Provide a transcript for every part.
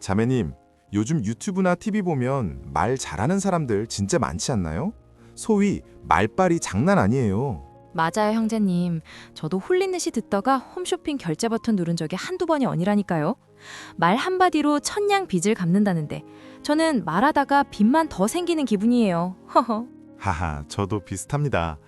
자매님, 요즘 유튜브나 TV 보면 말 잘하는 사람들 진짜 많지 않나요? 소위 말빨이 장난 아니에요. 맞아요, 형제님. 저도 홀린 듯이 듣다가 홈쇼핑 결제 버튼 누른 적이 한두 번이 아니라니까요. 말 한마디로 천냥 빚을 갚는다는데 저는 말하다가 빚만 더 생기는 기분이에요. 허허. 하하, 저도 비슷합니다.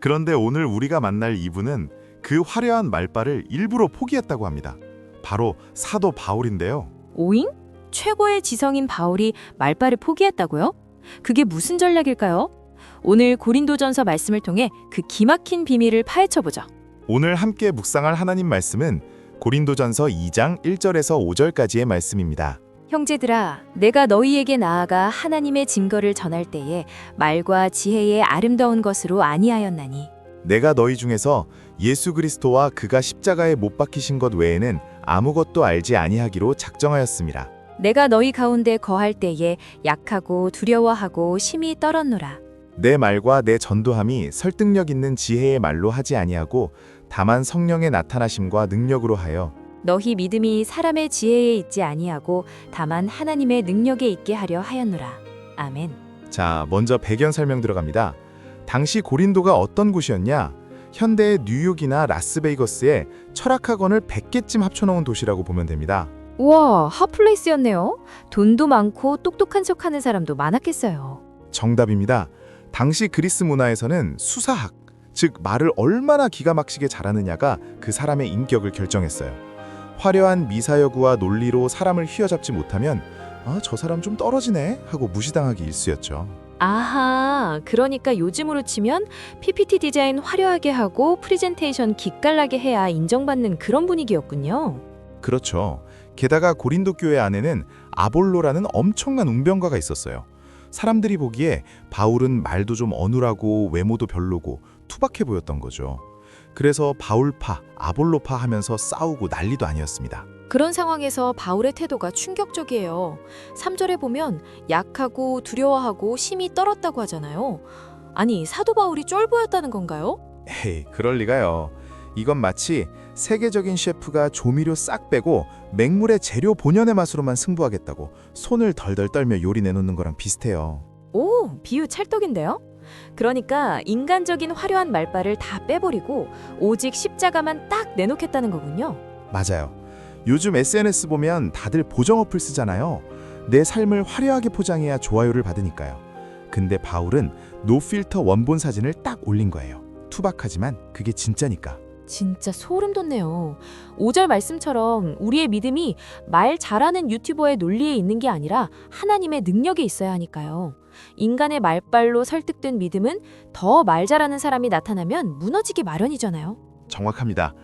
그런데 오늘 우리가 만날 이분은 그 화려한 말빨을 일부러 포기했다고 합니다. 바로 사도 바울인데요. 오잉? 최고의 지성인 바울이 말빨을 포기했다고요? 그게 무슨 전략일까요? 오늘 고린도전서 말씀을 통해 그 기막힌 비밀을 파헤쳐 보죠. 오늘 함께 묵상할 하나님 말씀은 고린도전서 2장 1절에서 5절까지의 말씀입니다. 형제들아, 내가 너희에게 나아가 하나님의 증거를 전할 때에 말과 지혜의 아름다운 것으로 아니하였나니 내가 너희 중에서 예수 그리스도와 그가 십자가에 못 박히신 것 외에는 아무것도 알지 아니하기로 작정하였습니다. 내가 너희 가운데 거할 때에 약하고 두려워하고 심히 떨었노라. 내 말과 내 전도함이 설득력 있는 지혜의 말로 하지 아니하고 다만 성령의 나타나심과 능력으로 하여 너희 믿음이 사람의 지혜에 있지 아니하고 다만 하나님의 능력에 있게 하려 하였노라. 아멘. 자, 먼저 배경 설명 들어갑니다. 당시 고린도가 어떤 곳이었냐? 현대의 뉴욕이나 라스베이거스에 철학학원을 100개쯤 합쳐놓은 도시라고 보면 됩니다. 우와, 핫플레이스였네요. 돈도 많고 똑똑한 척하는 사람도 많았겠어요. 정답입니다. 당시 그리스 문화에서는 수사학, 즉 말을 얼마나 기가 막히게 잘하느냐가 그 사람의 인격을 결정했어요. 화려한 미사여구와 논리로 사람을 휘어잡지 못하면 아, 저 사람 좀 떨어지네 하고 무시당하기 일쑤였죠. 아하, 그러니까 요즘으로 치면 PPT 디자인 화려하게 하고 프레젠테이션 기깔나게 해야 인정받는 그런 분위기였군요. 그렇죠. 게다가 고린도 교회 안에는 아볼로라는 엄청난 웅변가가 있었어요. 사람들이 보기에 바울은 말도 좀 어눌하고 외모도 별로고 투박해 보였던 거죠. 그래서 바울파, 아볼로파 하면서 싸우고 난리도 아니었습니다. 그런 상황에서 바울의 태도가 충격적이에요. 3절에 보면 약하고 두려워하고 심히 떨었다고 하잖아요. 아니, 사도 바울이 쫄보였다는 건가요? 에이, 그럴 리가요. 이건 마치 세계적인 셰프가 조미료 싹 빼고 맹물의 재료 본연의 맛으로만 승부하겠다고 손을 덜덜 떨며 요리 내놓는 거랑 비슷해요. 오, 비유 찰떡인데요? 그러니까 인간적인 화려한 말빨을 다 빼버리고 오직 십자가만 딱 내놓겠다는 거군요. 맞아요. 요즘 SNS 보면 다들 보정 어플 쓰잖아요. 내 삶을 화려하게 포장해야 좋아요를 받으니까요. 근데 바울은 노필터 원본 사진을 딱 올린 거예요. 투박하지만 그게 진짜니까. 진짜 소름 돋네요. 5절 말씀처럼 우리의 믿음이 말 잘하는 유튜버의 논리에 있는 게 아니라 하나님의 능력에 있어야 하니까요. 인간의 말빨로 설득된 믿음은 더 말 잘하는 사람이 나타나면 무너지기 마련이잖아요. 정확합니다.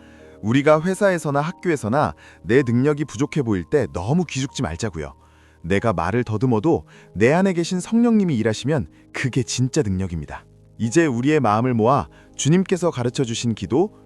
우리가 회사에서나 학교에서나 내 능력이 부족해 보일 때 너무 기죽지 말자고요. 내가 말을 더듬어도 내 안에 계신 성령님이 일하시면 그게 진짜 능력입니다. 이제 우리의 마음을 모아 주님께서 가르쳐 주신 기도,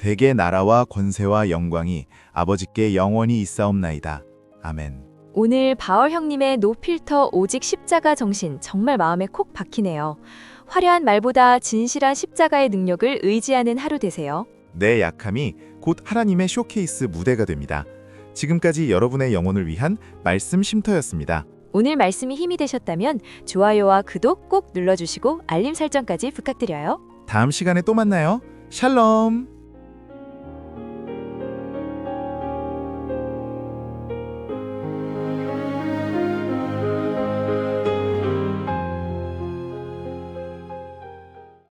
대개 나라와 권세와 영광이 아버지께 영원히 있사옵나이다. 아멘. 오늘 바울 형님의 노필터 오직 십자가 정신 정말 마음에 콕 박히네요. 화려한 말보다 진실한 십자가의 능력을 의지하는 하루 되세요. 내 약함이 곧 하나님의 쇼케이스 무대가 됩니다. 지금까지 여러분의 영혼을 위한 말씀 쉼터였습니다. 오늘 말씀이 힘이 되셨다면 좋아요와 구독 꼭 눌러주시고 알림 설정까지 부탁드려요. 다음 시간에 또 만나요. 샬롬.